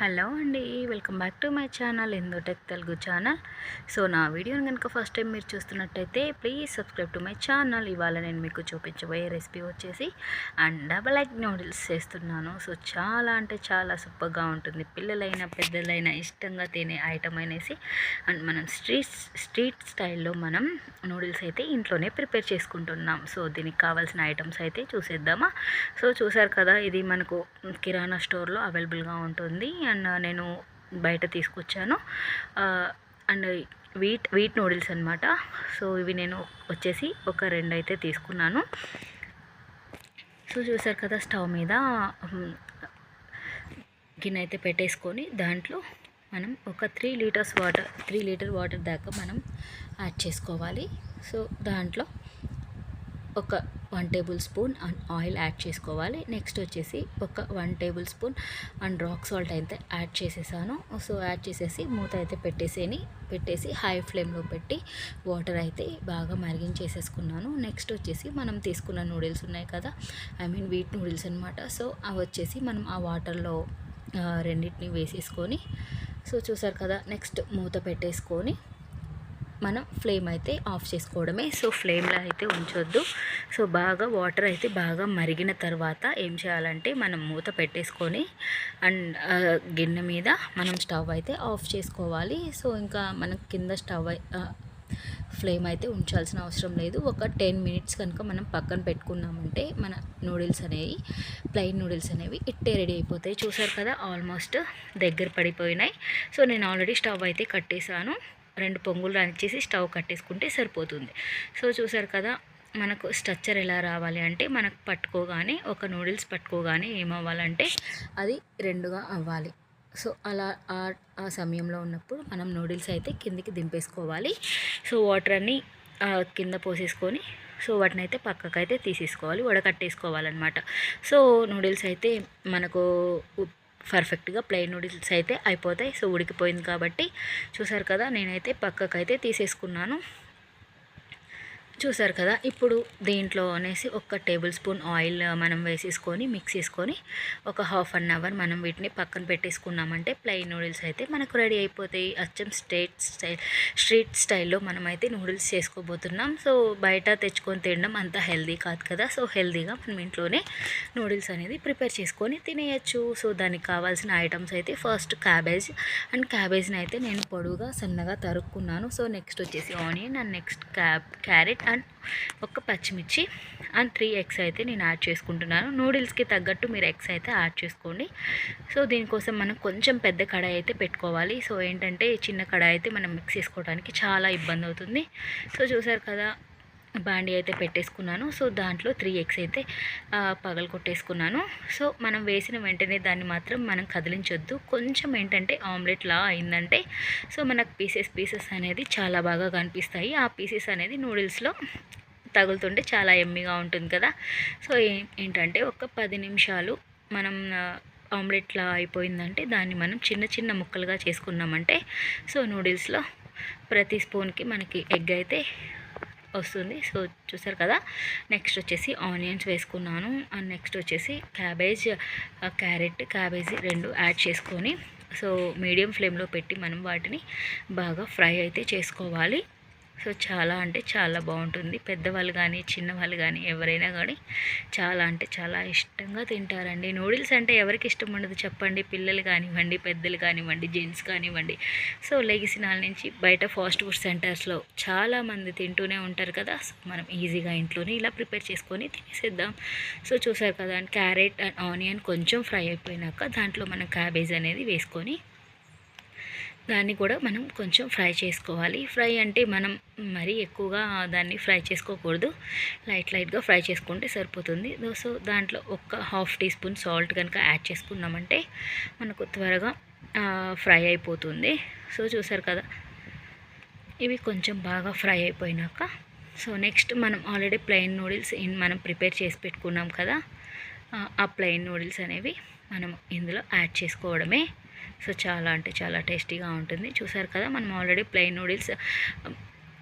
Hello అండి welcome back to my channel tech Telugu channel. So నా వీడియోని కనుక ఫస్ట్ టైం మీరు చూస్తున్నట్టయితే please subscribe to my channel. ఇవాళ నేను మీకు చూపించబోయే రెసిపీ వచ్చేసి అండ్ డబల్ ఎగ్ నూడిల్స్ చేస్తున్నాను. సో చాలా అంటే చాలా సూపర్గా ఉంటుంది. పిల్లలైనా పెద్దలైనా ఇష్టంగా తినే ఐటమ్ అనేసి అండ్ మనం స్ట్రీట్ స్ట్రీట్ స్టైల్లో మనం నూడిల్స్ అయితే ఇంట్లోనే ప్రిపేర్ చేసుకుంటున్నాం. సో దీనికి కావాల్సిన ఐటమ్స్ అయితే చూసేద్దామా? సో చూసారు కదా ఇది మనకు కిరాణా స్టోర్లో అవైలబుల్గా ఉంటుంది. అండ్ నేను బయట తీసుకొచ్చాను. అండ్ వీట్ వీట్ నూడిల్స్ అనమాట సో ఇవి నేను వచ్చేసి ఒక రెండు అయితే తీసుకున్నాను. సో చూసారు కదా స్టవ్ మీద గిన్నె అయితే పెట్టేసుకొని దాంట్లో మనం ఒక three litres water three litre water దాకా మనం యాడ్ చేసుకోవాలి. సో దాంట్లో ఒక one tablespoon and oil add చేసుకోవాలి. నెక్స్ట్ వచ్చేసి ఒక one tablespoon and rock salt అయితే యాడ్ చేసేసాను. సో యాడ్ చేసేసి మూత అయితే పెట్టేసేని పెట్టేసి హై ఫ్లేమ్లో పెట్టి వాటర్ అయితే బాగా మరిగించేసేసుకున్నాను. నెక్స్ట్ వచ్చేసి మనం తీసుకున్న నూడిల్స్ ఉన్నాయి కదా ఐ మీన్ వీట్ నూడిల్స్ అనమాట సో అవి వచ్చేసి మనం ఆ వాటర్లో రెండింటిని వేసేసుకొని సో చూసారు కదా నెక్స్ట్ మూత పెట్టేసుకొని మనం ఫ్లేమ్ అయితే ఆఫ్ చేసుకోవడమే. సో ఫ్లేమ్లో అయితే ఉంచొద్దు. సో బాగా వాటర్ అయితే బాగా మరిగిన తర్వాత ఏం చేయాలంటే మనం మూత పెట్టేసుకొని అండ్ గిన్నె మీద మనం స్టవ్ అయితే ఆఫ్ చేసుకోవాలి. సో ఇంకా మనం కింద స్టవ్ ఫ్లేమ్ అయితే ఉంచాల్సిన అవసరం లేదు. ఒక టెన్ మినిట్స్ కనుక మనం పక్కన పెట్టుకున్నామంటే మన నూడిల్స్ అనేవి ప్లెయిన్ నూడిల్స్ అనేవి ఇట్టే రెడీ అయిపోతాయి. చూసారు కదా ఆల్మోస్ట్ దగ్గర పడిపోయినాయి. సో నేను ఆల్రెడీ స్టవ్ అయితే కట్టేశాను. రెండు పొంగులు రానిచ్చేసి స్టవ్ కట్టేసుకుంటే సరిపోతుంది. సో చూసారు కదా మనకు స్ట్రక్చర్ ఎలా రావాలి అంటే మనకు పట్టుకోగానే ఒక నూడిల్స్ పట్టుకోగానే ఏమవ్వాలంటే అది రెండుగా అవ్వాలి. సో అలా ఆ సమయంలో ఉన్నప్పుడు మనం నూడిల్స్ అయితే కిందికి దింపేసుకోవాలి. సో వాటర్ అన్ని కింద పోసేసుకొని సో వాటిని అయితే పక్కకైతే తీసేసుకోవాలి వడకట్టేసుకోవాలన్నమాట. సో నూడిల్స్ అయితే మనకు పర్ఫెక్ట్గా ప్లెయిన్ నూడిల్స్ అయితే అయిపోతాయి. సో ఉడికిపోయింది కాబట్టి చూసారు కదా నేనైతే పక్కకైతే తీసేసుకున్నాను. చూసారు కదా ఇప్పుడు దీంట్లో అనేసి ఒక టేబుల్ స్పూన్ ఆయిల్ మనం వేసేసుకొని మిక్స్ చేసుకొని ఒక హాఫ్ అన్ అవర్ మనం వీటిని పక్కన పెట్టేసుకున్నామంటే ప్లెయిన్ నూడిల్స్ అయితే మనకు రెడీ అయిపోతాయి. అచ్చం స్టేట్ స్టైల్ స్ట్రీట్ స్టైల్లో మనమైతే నూడిల్స్ చేసుకోబోతున్నాం. సో బయట తెచ్చుకొని తినడం అంత హెల్దీ కాదు కదా సో హెల్దీగా మనం ఇంట్లోనే నూడిల్స్ అనేది ప్రిపేర్ చేసుకొని తినేయచ్చు. సో దానికి కావాల్సిన ఐటమ్స్ అయితే ఫస్ట్ క్యాబేజ్ అండ్ క్యాబేజ్ని అయితే నేను పొడుగా సన్నగా తరుక్కున్నాను. సో నెక్స్ట్ వచ్చేసి onion and next cab carrot and ఒక పచ్చిమిర్చి అండ్ త్రీ ఎగ్స్ అయితే నేను యాడ్ చేసుకుంటున్నాను. నూడిల్స్కి తగ్గట్టు మీరు ఎగ్స్ అయితే యాడ్ చేసుకోండి. సో దీనికోసం మనం కొంచెం పెద్ద కడాయి అయితే పెట్టుకోవాలి. సో ఏంటంటే చిన్న కడాయి అయితే మనం మిక్స్ చేసుకోవడానికి చాలా ఇబ్బంది అవుతుంది. సో చూసారు కదా బాండీ అయితే పెట్టేసుకున్నాను. సో దాంట్లో త్రీ ఎగ్స్ అయితే పగలు కొట్టేసుకున్నాను. సో మనం వేసిన వెంటనే దాన్ని మాత్రం మనం కదిలించొద్దు. కొంచెం ఏంటంటే ఆమ్లెట్లా అయిందంటే సో మనకు పీసెస్ పీసెస్ అనేది చాలా బాగా కనిపిస్తాయి. ఆ పీసెస్ అనేది నూడిల్స్లో తగులుతుంటే చాలా ఎమ్మిగా ఉంటుంది కదా. సో ఏంటంటే ఒక పది నిమిషాలు మనం ఆమ్లెట్లా అయిపోయిందంటే దాన్ని మనం చిన్న చిన్న ముక్కలుగా చేసుకున్నామంటే సో నూడిల్స్లో ప్రతి స్పూన్కి మనకి ఎగ్ అయితే వస్తుంది. సో చూసారు కదా? నెక్స్ట్ వచ్చేసి ఆనియన్స్ వేసుకున్నాను. అండ్ నెక్స్ట్ వచ్చేసి క్యాబేజ్ క్యారెట్ క్యాబేజీ రెండు యాడ్ చేసుకొని సో మీడియం ఫ్లేమ్లో పెట్టి మనం వాటిని బాగా ఫ్రై అయితే చేసుకోవాలి. సో చాలా అంటే చాలా బాగుంటుంది. పెద్దవాళ్ళు కానీ చిన్నవాళ్ళు కానీ ఎవరైనా కానీ చాలా అంటే చాలా ఇష్టంగా తింటారండి. నూడిల్స్ అంటే ఎవరికి ఇష్టం ఉండదు చెప్పండి. పిల్లలు కానివ్వండి పెద్దలు కానివ్వండి జెంట్స్ కానివ్వండి. సో లెగిసినాల నుంచి బయట ఫాస్ట్ ఫుడ్ సెంటర్స్లో చాలామంది తింటూనే ఉంటారు కదా. మనం ఈజీగా ఇంట్లోనే ఇలా ప్రిపేర్ చేసుకొని తినేసేద్దాం. సో చూసారు కదా క్యారెట్ అండ్ ఆనియన్ కొంచెం ఫ్రై అయిపోయినాక దాంట్లో మనం క్యాబేజ్ అనేది వేసుకొని దాన్ని కూడా మనం కొంచెం ఫ్రై చేసుకోవాలి. ఫ్రై అంటే మనం మరీ ఎక్కువగా దాన్ని ఫ్రై చేసుకోకూడదు. లైట్ లైట్గా ఫ్రై చేసుకుంటే సరిపోతుంది. సో దాంట్లో ఒక హాఫ్ టీ స్పూన్ సాల్ట్ కనుక యాడ్ చేసుకున్నామంటే మనకు త్వరగా ఫ్రై అయిపోతుంది. సో చూసారు కదా? ఇవి కొంచెం బాగా ఫ్రై అయిపోయినాక సో నెక్స్ట్ మనం ఆల్రెడీ ప్లెయిన్ నూడిల్స్ మనం ప్రిపేర్ చేసి పెట్టుకున్నాం కదా? ఆ ప్లెయిన్ నూడిల్స్ అనేవి మనం ఇందులో యాడ్ చేసుకోవడమే. సో చాలా అంటే చాలా టేస్టీగా ఉంటుంది. చూసారు కదా మనం ఆల్రెడీ ప్లెయిన్ నూడిల్స్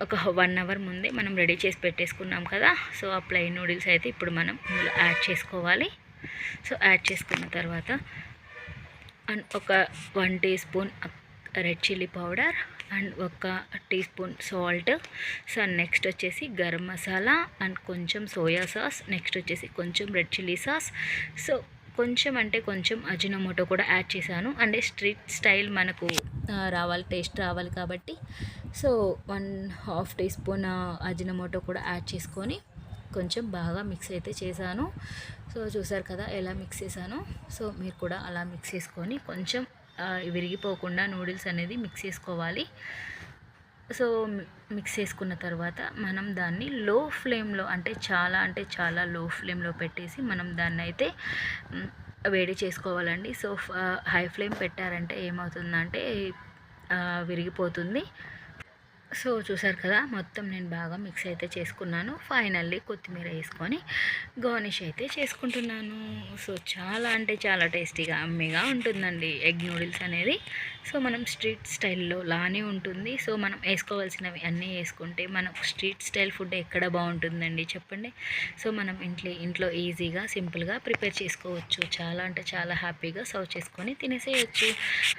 ఒక వన్ అవర్ ముందే మనం రెడీ చేసి పెట్టేసుకున్నాం కదా. సో ఆ ప్లెయిన్ నూడిల్స్ అయితే ఇప్పుడు మనం ఇందులో యాడ్ చేసుకోవాలి. సో యాడ్ చేసుకున్న తర్వాత అండ్ ఒక one teaspoon red chilli powder and ఒక teaspoon salt. So next వచ్చేసి గరం మసాలా అండ్ కొంచెం సోయా సాస్ నెక్స్ట్ వచ్చేసి కొంచెం రెడ్ చిల్లీ సాస్. సో కొంచెం అంటే కొంచెం అజినోమోటో కూడా యాడ్ చేశాను. అంటే స్ట్రీట్ స్టైల్ మనకు రావాలి టేస్ట్ రావాలి కాబట్టి. So one half teaspoon Ajinomoto కూడా యాడ్ చేసుకొని కొంచెం బాగా మిక్స్ అయితే చేశాను. సో చూసారు కదా ఎలా మిక్స్ చేశాను. సో మీరు కూడా అలా మిక్స్ చేసుకొని కొంచెం విరిగిపోకుండా నూడిల్స్ అనేది మిక్స్ చేసుకోవాలి. సో మిక్స్ చేసుకున్న తర్వాత మనం దాన్ని లో ఫ్లేమ్లో అంటే చాలా అంటే చాలా లో ఫ్లేమ్లో పెట్టేసి మనం దాన్ని అయితే వేడి చేసుకోవాలండి. సో హై ఫ్లేమ్ పెట్టారంటే ఏమవుతుందంటే విరిగిపోతుంది. సో చూసారు కదా మొత్తం నేను బాగా మిక్స్ అయితే చేసుకున్నాను. ఫైనల్లీ కొత్తిమీర వేసుకొని గార్నిష్ అయితే చేసుకుంటున్నాను. సో చాలా అంటే చాలా టేస్టీగా అమ్మిగా ఉంటుందండి. ఎగ్ నూడిల్స్ అనేది. సో మనం స్ట్రీట్ స్టైల్లో లానే ఉంటుంది. సో మనం వేసుకోవాల్సినవి అన్నీ వేసుకుంటే మనం స్ట్రీట్ స్టైల్ ఫుడ్ ఎక్కడ బాగుంటుందండి చెప్పండి? సో మనం ఇంట్లో ఇంట్లో ఈజీగా సింపుల్గా ప్రిపేర్ చేసుకోవచ్చు. చాలా అంటే చాలా హ్యాపీగా సర్వ్ చేసుకొని తినేసేయచ్చు.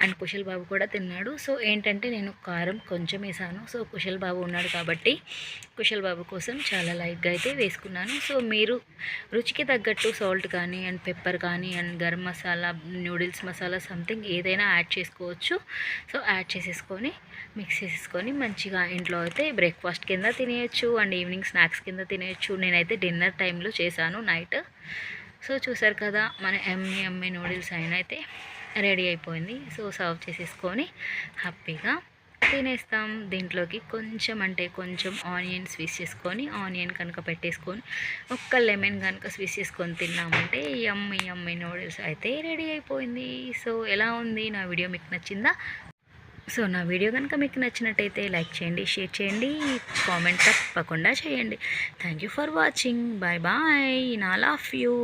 అండ్ కుశల్ బాబు కూడా తిన్నాడు. సో ఏంటంటే నేను కారం కొంచెం వేసాను. సో కుశల్ బాబు ఉన్నాడు కాబట్టి కుశల్ బాబు కోసం చాలా లైట్గా అయితే వేసుకున్నాను. సో మీరు రుచికి తగ్గట్టు సాల్ట్ కానీ అండ్ పెప్పర్ కానీ and garam masala noodles masala something ఏదైనా యాడ్ చేసుకోవచ్చు. సో యాడ్ చేసేసుకొని మిక్స్ చేసేసుకొని మంచిగా ఇంట్లో అయితే బ్రేక్ఫాస్ట్ కింద తినేయచ్చు అండ్ ఈవినింగ్ స్నాక్స్ కింద తినేయచ్చు. నేనైతే డిన్నర్ టైంలో చేశాను నైట్. సో చూసారు కదా మన ఎమ్మి ఎమ్మి నూడిల్స్ అయిన అయితే రెడీ అయిపోయింది. సో సర్వ్ చేసేసుకొని హ్యాపీగా తినేస్తాం. దీంట్లోకి కొంచెం అంటే కొంచెం ఆనియన్ స్విచ్ చేసుకొని ఆనియన్ కనుక పెట్టేసుకొని ఒక్క లెమన్ కనుక స్విచ్ చేసుకొని తిన్నామంటే యమ్మి యమ్మి నూడిల్స్ అయితే రెడీ అయిపోయింది. సో ఎలా ఉంది? నా వీడియో మీకు నచ్చిందా? సో నా వీడియో కనుక మీకు నచ్చినట్టయితే లైక్ చేయండి షేర్ చేయండి కామెంట్ తప్పకుండా చేయండి. Thank you for watching bye bye నా ఆఫ్ యూ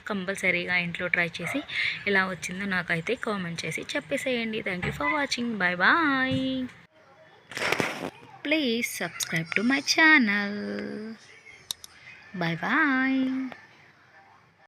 కంపల్సరీగా ఇంట్లో ట్రై చేసి ఎలా వచ్చిందో నాకైతే కామెంట్ చేసి చెప్పేసేయండి. Thank you for watching bye bye please subscribe to my channel bye bye